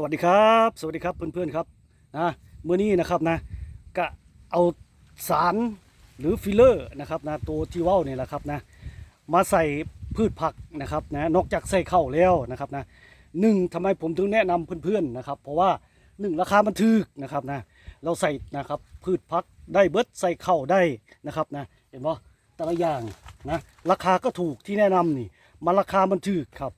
สวัสดีครับ สวัสดีครับเพื่อนๆครับนะเมื่อนี้นะครับนะก็เอาสารหรือฟิลเลอร์นะครับนะตัวที่ว้าเนี่ยแหละครับนะมาใส่พืชผักนะครับนะนอกจากใส่เข้าแล้วนะครับนะหนึ่งทำไมผมถึงแนะนำเพื่อนๆนะครับเพราะว่าหนึ่งราคามันถูกนะครับนะเราใส่นะครับพืชผักได้เบิดใส่เข้าได้นะครับนะเห็นปะแต่ละอย่างนะราคาก็ถูกที่แนะนำนี่มันราคามันถูกครับ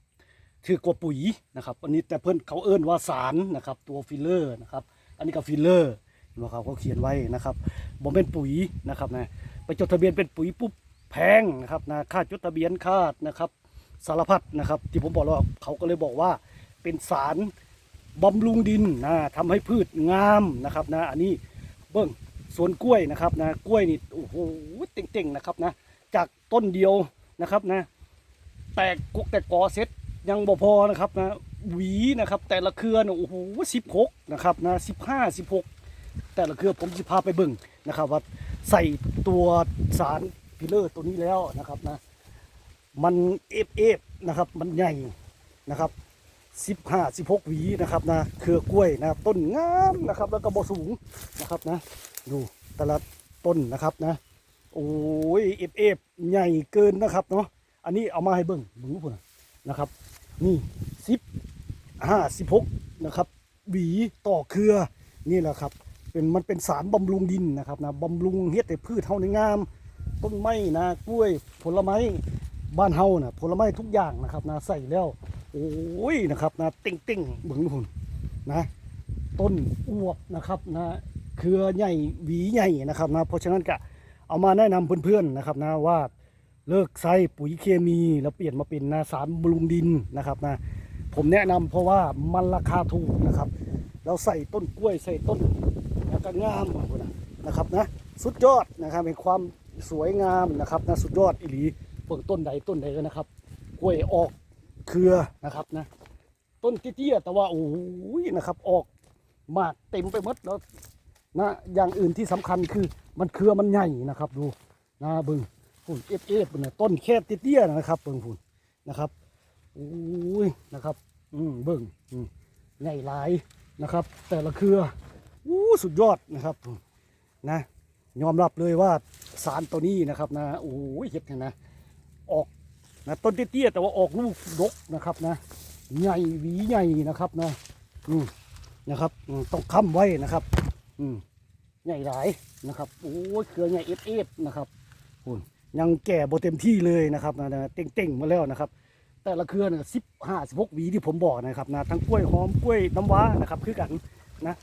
ถือกว่าปุ๋ยนะครับอันนี้แต่เพื่อนเขาเอิ้นว่าสารนะครับตัวฟิลเลอร์นะครับอันนี้ก็ฟิลเลอร์เห็นไหมครับเขาเขียนไว้นะครับบ่เป็นปุ๋ยนะครับนะไปจดทะเบียนเป็นปุ๋ยปุ๊บแพงนะครับนะค่าจดทะเบียนค่านะครับสารพัดนะครับที่ผมบอกแล้วว่าเขาก็เลยบอกว่าเป็นสารบำรุงดินนะทำให้พืชงามนะครับนะอันนี้เบิ้งสวนกล้วยนะครับนะกล้วยนี่โอ้โหเต่งๆนะครับนะจากต้นเดียวนะครับนะแตกกุกแตกกอเซ็ต ยังบ่พอนะครับนะหวีนะครับ แต่ละเครือเนี่ยโอ้โหสิบหกนะครับนะสิบห้าสิบหกแต่ละเครือผมจะพาไปเบิ่งนะครับ ว่าใส่ตัวสารพิเลอร์ตัวนี้แล้วนะครับนะ มันเอฟเอฟนะครับ มันใหญ่นะครับสิบห้าสิบหกหวีนะครับนะเครือกล้วยนะครับต้นงามนะครับ แล้วก็บ่สูงนะครับนะดูแต่ละต้นนะครับนะ โอ้ยเอฟเอฟใหญ่เกินนะครับเนาะอันนี้เอามาให้เบิ่งดูพุ่นน่ะนะครับ นี่สิบห้าสิบหกนะครับหวีต่อเครือนี่แหละครับเป็นมันเป็นสารบำรุงดินนะครับนะบำรุงเฮ็ดให้พืชเฮาในงาม ต้นไม้นะกล้วยผลไม้บ้านเฮานะผลไม้ทุกอย่างนะครับนะใส่แล้ว โอ้ยนะครับนะเต่งเต่งเบิ่งดูพุ่นนะต้นอวบนะครับนะเครือใหญ่หวีใหญ่นะครับนะเพราะฉะนั้นก็เอามาแนะนำเพื่อนๆนะครับนะว่า เลิกใช้ปุ๋ยเคมีแล้วเปลี่ยนมาเป็นนะสารบำรุงดินนะครับนะผมแนะนำเพราะว่ามันราคาถูกนะครับ เราใส่ต้นกล้วยใส่ต้นแล้วก็งามมดนะนะครับนะสุดยอดนะครับเป็นความสวยงามนะครับนะสุดยอดอีหลีเบิ่งต้นใดต้นใดก็นะครับ กล้วยออกเครือนะครับนะต้นเตี้ยแต่ว่าโอ้ยนะครับออกมากเต็มไปหมดแล้วนะอย่างอื่นที่สำคัญคือมันเครือมันใหญ่นะครับดูนะเบิ่ง ฝุ่นเอฟเอฟเนี่ยต้นแค่เตี้ยๆนะครับเบิ่งฝุ่นนะครับโอ้ยนะครับ อืมเบิ่งอืมใหญ่หลายนะครับ แต่ละเครืออู้สุดยอดนะครับนะ ยอมรับเลยว่าสารตัวนี้นะครับนะโอ้ยเห็ดเนี่ยนะออกนะต้นเตี้ยๆแต่ว่าออกลูกดกนะครับนะ ใหญ่หวีใหญ่นะครับนะอืมนะครับอืมต้องค้ำไว้นะครับ อืมใหญ่หลายนะครับโอ้ยเครือใหญ่เอฟเอฟนะครับ ยังแก่บ่เต็มที่เลยนะครับนะเต่งๆมาแล้วนะครับ แต่ละเครือเนี่ยสิบห้าสิบหกหวีที่ผมบอกนะครับนะทั้งกล้วยหอมกล้วยน้ำว้านะครับคือกันนะ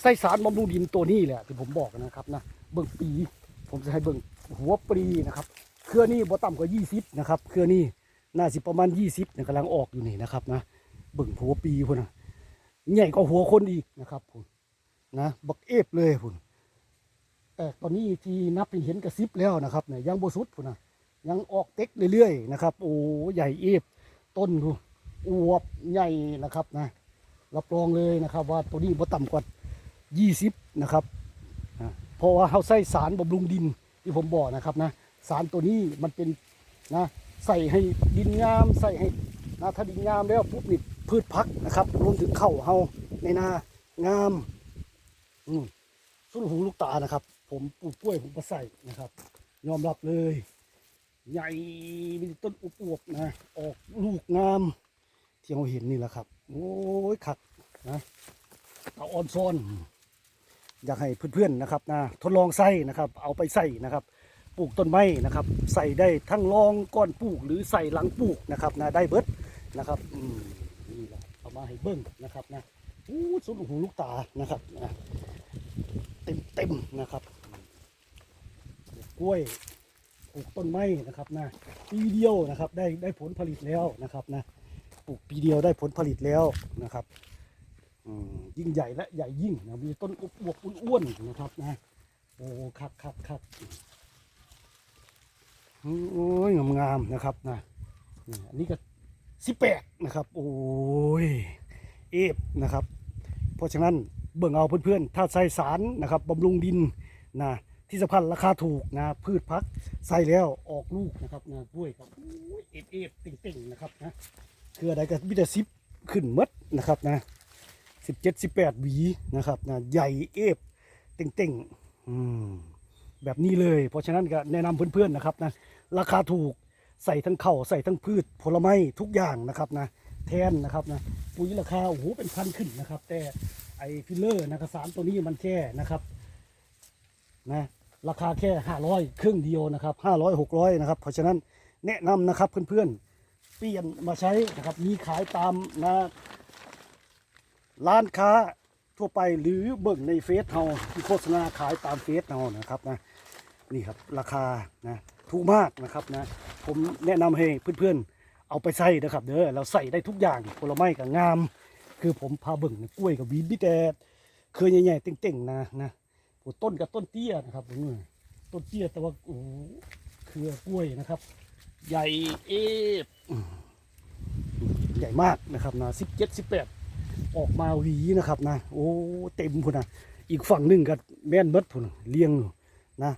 ไส้สารบำรุงดินตัวนี้แหละที่ผมบอกนะครับนะเบิ่งปี ผมจะให้เบิ่งหัวปลีนะครับ เครือนี้บ่ต่ำกว่ายี่สิบนะครับเครือนี้น่าสิประมาณยี่สิบเนี่ยกำลังออกอยู่นี่นะครับนะเบิ่งหัวปีพุ่นนะใหญ่กว่าหัวคนอีกนะครับพุ่นนะบักเอฟเลยพุ่น แต่ตอนนี้ที่นับเป็นเห็นกระซิบแล้วนะครับเนี่ยยังโบสุดพุ่นนะยังออกเต็กเรื่อยๆนะครับ โอ้ใหญ่เอฟต้นดูอวบใหญ่นะครับนะรับรองเลยนะครับ ว่าตัวนี้บ่ต่ำกว่า 20 นะครับนะเพราะว่าเขาใส่สารบำรุงดินที่ผมบอกนะครับนะสารตัวนี้มันเป็นนะใส่ให้ดินงามใส่ให้นะถ้าดินงามแล้วปุ๊บนี่พืชพักนะครับ รวมถึงเข่าเฮาในนางามอืมสุดหูลูกตานะครับ ผมปลูกกล้วยผมก็ใส่นะครับ ยอมรับเลย ใหญ่มีต้นอวบๆนะ ออกลูกงามที่เราเห็นนี่แหละครับ โอ้ยขัดนะเอาออนซอนอยากให้เพื่อนๆนะครับนะทดลองใส่นะครับ เอาไปใส่นะครับ ปลูกต้นไม้นะครับ ใส่ได้ทั้งรองก้อนปลูกหรือใส่หลังปลูกนะครับนะได้เบิดนะครับอืมนี่แหละเอามาให้เบิ้งนะครับนะอู้สุดหูลูกตานะครับนะ เต็มๆนะครับกล้วยปลูกต้นไม้นะครับนะปีเดียวนะครับได้ได้ผลผลิตแล้วนะครับนะปลูกปีเดียวได้ผลผลิตแล้วนะครับอยิ่งใหญ่และใหญ่ยิ่งนะมีต้นอวบอ้วนๆนะครับนะโอ้คักคักคักโอ้ยงามๆนะครับนะนี่อันนี้ก็สิแปดนะครับ โอ้ยเอฟนะครับ เพราะฉะนั้น เบิ่งเอาเพื่อนๆถ้าใส่สารนะครับบำรุงดินนะที่สำคัญราคาถูกนะพืชพักใส่แล้วออกลูกนะครับนะกล้วยครับเอฟเอฟติ่งๆนะครับนะเครือใดก็มิแต่ซิปขึ้นมดนะครับนะสิบเจ็ดสิบแปดหวีนะครับนะใหญ่เอฟเต่งๆอืมแบบนี้เลย เพราะฉะนั้นก็แนะนำเพื่อนๆนะครับนะราคาถูกใส่ทั้งเข่าใส่ทั้งพืชผลไม้ทุกอย่างนะครับนะแทนนะครับนะปุ๋ยราคาโอ้โหเป็นพันขึ้นนะครับ แต่ ไอฟิลเลอร์นะครับสารตัวนี้มันแค่นะครับนะราคาแค่ห้าร้อยครึ่งเดียวนะครับห้าร้อยหกร้อยนะครับเพราะฉะนั้นแนะนำนะครับเพื่อนๆเปลี่ยนมาใช้นะครับมีขายตามนะร้านค้าทั่วไปหรือเบิ่งในเฟซเฮาที่โฆษณาขายตามเฟซเฮานะครับนะนี่ครับราคานะถูกมากนะครับนะผมแนะนำให้เพื่อนๆเอาไปใส่นะครับเด้อเราใส่ได้ทุกอย่างผลไม้กับงาม คือผมพาเบิ่งนกล้วยกับวีนบิแต่เคยใหญ่ๆเต่งๆนะนะต้นกับต้นเตี้ยนะครับผมต้นเตี้ยแต่ว่าโอ้เครือกล้วยนะครับ ใหญ่เอฟใหญ่มากนะครับนะสิบเจ็ดสิบแปดออกมาหวีนะครับนะ โอ้เต็มพุ่นนะอีกฝั่งหนึ่งก็แม่นเบิดพุ่นเลี้ยงนะ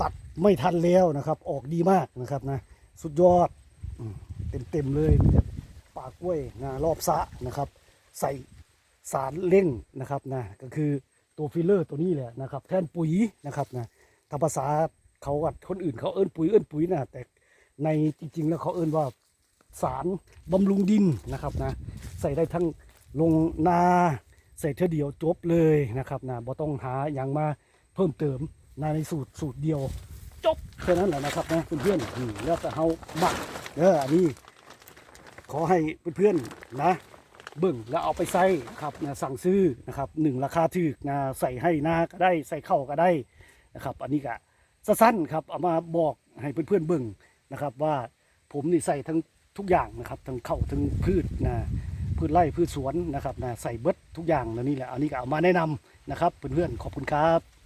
ตัดไม่ทันแล้วนะครับ ออกดีมากนะครับนะ สุดยอดเต็มเต็มเลยมีแต่ปากกล้วยนะรอบสะนะครับ ใส่สารเร่งนะครับนะก็คือตัวฟิลเลอร์ตัวนี้แหละนะครับแทนปุ๋ยนะครับนะถ้าภาษาเขากับคนอื่นเขาเอิ้นปุ๋ยเอิ้นปุ๋ยนะแต่ในจริง ๆ แล้วเขาเอิ้นว่าสารบำรุงดินนะครับนะใส่ได้ทั้งลงนาใส่เท่าเดียวจบเลยนะครับนะบ่ต้องหาอย่างมาเพิ่มเติมนาในสูตรสูตรเดียวจบแค่นั้นแหละนะครับนะเพื่อนๆแล้วแต่เฮาหมักเอออันนี้ขอให้เพื่อนๆนะ เบิ่งแล้วเอาไปใส่ครับนะสั่งซื้อนะครับหนึ่งราคาถูกนะใส่ให้นาก็ได้ใส่เข้าก็ได้นะครับ อันนี้ก็สั้นๆครับเอามาบอกให้เพื่อนๆเบิ่งนะครับ ว่าผมนี่ใส่ทั้งทุกอย่างนะครับทั้งเข้าทั้งพืชนะพืชไร่พืชสวนนะครับนะใส่เบิดทุกอย่างนะนี่แหละอันนี้ก็เอามาแนะนำนะครับเพื่อนๆขอบคุณครับ